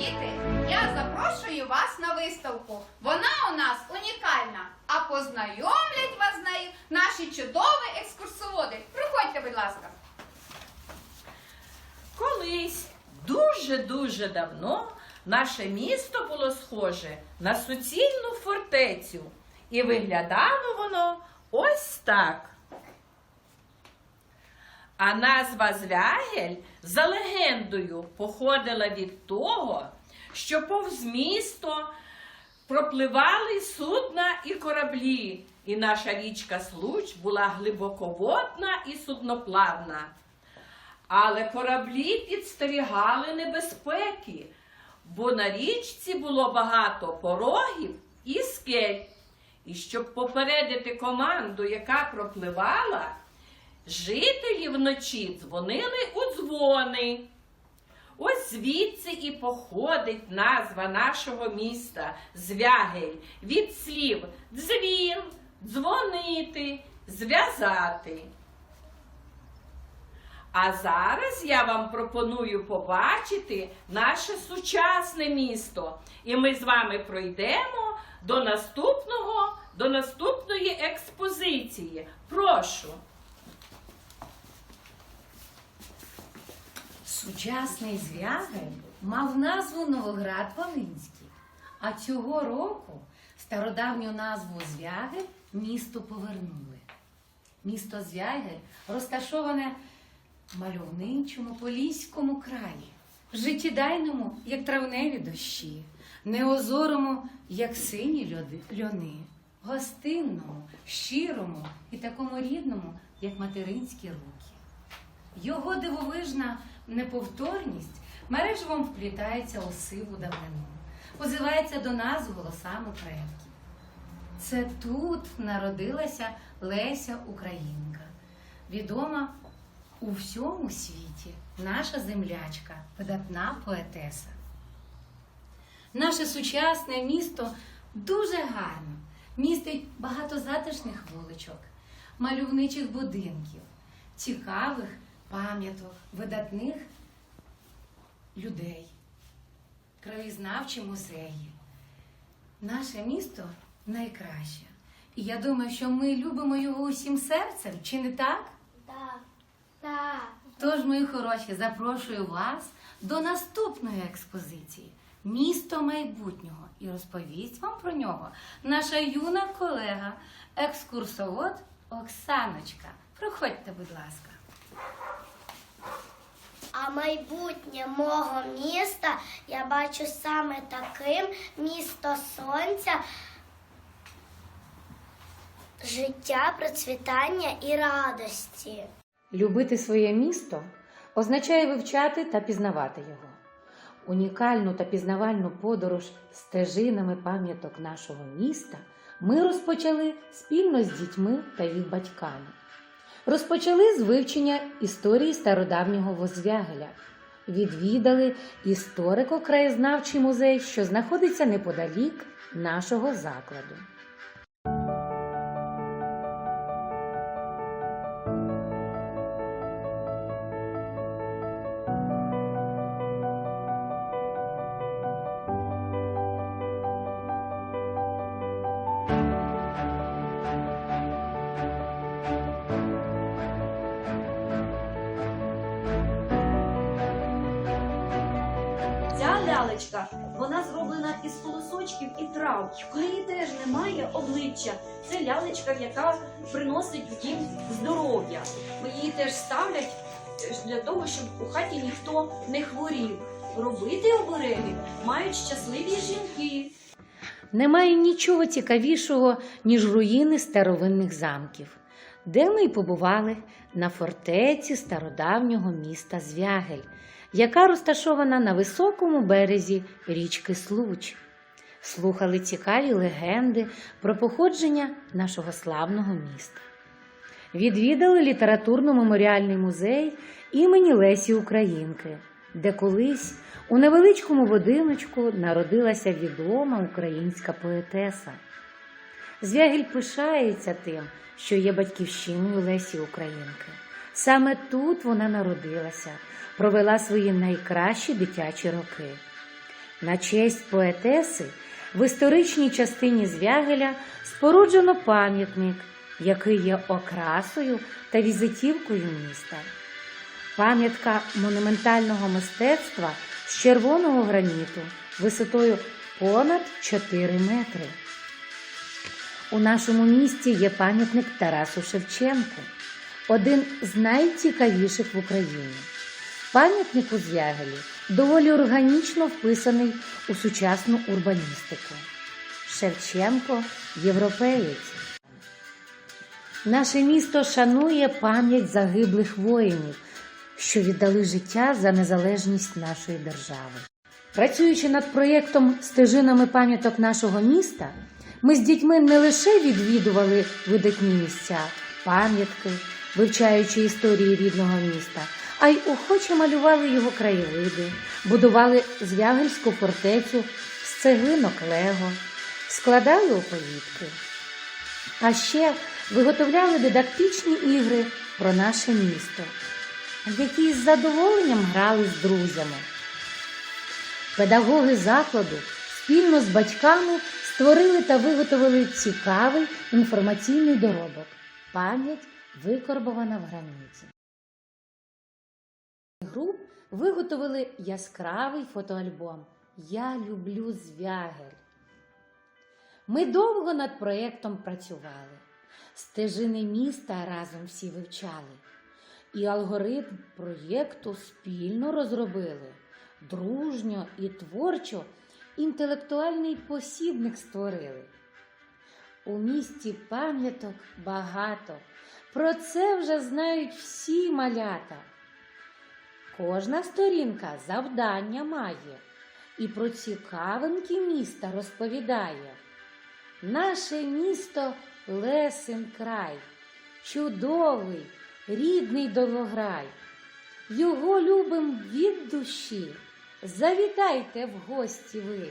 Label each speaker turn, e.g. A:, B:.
A: Діти, я запрошую вас на виставку. Вона у нас унікальна. А познайомлять вас з нею наші чудові екскурсоводи. Приходьте, будь ласка.
B: Колись дуже-дуже давно наше місто було схоже на суцільну фортецю, і виглядало воно ось так. А назва Звягель за легендою походила від того, що повз місто пропливали судна і кораблі, і наша річка Случ була глибоководна і судноплавна. Але кораблі підстерігали небезпеки, бо на річці було багато порогів і скель. І щоб попередити команду, яка пропливала, жителі вночі дзвонили у дзвони. Ось звідси і походить назва нашого міста Звягель від слів дзвін, дзвонити, зв'язати. А зараз я вам пропоную побачити наше сучасне місто. І ми з вами пройдемо до наступного, до наступної експозиції. Прошу.
C: Сучасний звягель мав назву Новоград Волинський, а цього року стародавню назву Звягель місту повернули. Місто Звягель розташоване в мальовничому Поліському краї, життєдайному, як травневі дощі, неозорому, як сині льони, гостинному, щирому і такому рідному, як материнські руки. Його дивовижна неповторність мереживом вплітається у сиву давнину, позивається до нас голосами предків. Це тут народилася Леся Українка, відома у всьому світі наша землячка, видатна поетеса. Наше сучасне місто дуже гарно, містить багато затишних вуличок, мальовничих будинків, цікавих пам'яток, видатних людей, краєзнавчі музеї. Наше місто найкраще. І я думаю, що ми любимо його усім серцем, чи не так?
D: Так, так.
C: Тож, мої хороші, запрошую вас до наступної експозиції Місто майбутнього. І розповість вам про нього наша юна колега, екскурсовод Оксаночка. Проходьте, будь ласка.
D: Майбутнє мого міста я бачу саме таким місто сонця, життя, процвітання і радості.
C: Любити своє місто означає вивчати та пізнавати його. Унікальну та пізнавальну подорож стежинами пам'яток нашого міста ми розпочали спільно з дітьми та їх батьками. Розпочали з вивчення історії стародавнього Возвягеля. Відвідали історико-краєзнавчий музей, що знаходиться неподалік нашого закладу.
E: Ця вона зроблена із колосочків і трав. В неї теж немає обличчя. Це лялечка, яка приносить дім здоров'я. Її теж ставлять е, для того, щоб у хаті ніхто не хворів. Робити обереги мають щасливі жінки.
C: Немає нічого цікавішого, ніж руїни старовинних замків, де ми й побували на фортеці стародавнього міста Звягель, яка розташована на високому березі річки Случ. Слухали цікаві легенди про походження нашого славного міста. Відвідали літературно-меморіальний музей імені Лесі Українки, де колись у невеличкому будиночку народилася відома українська поетеса. Звягіль пишається тим, що є батьківщиною Лесі Українки. Саме тут вона народилася, провела свої найкращі дитячі роки. На честь поетеси в історичній частині Звягеля споруджено пам'ятник, який є окрасою та візитівкою міста. Пам'ятка монументального мистецтва з червоного граніту висотою понад 4 метри. У нашому місті є пам'ятник Тарасу Шевченку, один з найцікавіших в Україні. Пам'ятник у Звягелі доволі органічно вписаний у сучасну урбаністику. Шевченко європеєць. Наше місто шанує пам'ять загиблих воїнів, що віддали життя за незалежність нашої держави. Працюючи над проєктом стежинами пам'яток нашого міста, ми з дітьми не лише відвідували видатні місця, пам'ятки, вивчаючи історії рідного міста, а й охоче малювали його краєвиди, будували звягельську фортецю з цеглинок Лего, складали оповідки. А ще виготовляли дидактичні ігри про наше місто, які з задоволенням грали з друзями. Педагоги закладу спільно з батьками створили та виготовили цікавий інформаційний доробок. Пам'ять викорбована в границі. Груп виготовили яскравий фотоальбом Я люблю звягель. Ми довго над проєктом працювали. Стежини міста разом всі вивчали. І алгоритм проєкту спільно розробили. Дружньо і творчо інтелектуальний посібник створили. У місті пам'яток багато. Про це вже знають всі малята. Кожна сторінка завдання має і про цікавинки міста розповідає. Наше місто Лесин край, чудовий, рідний довгограй. Його любим від душі. Завітайте в гості ви.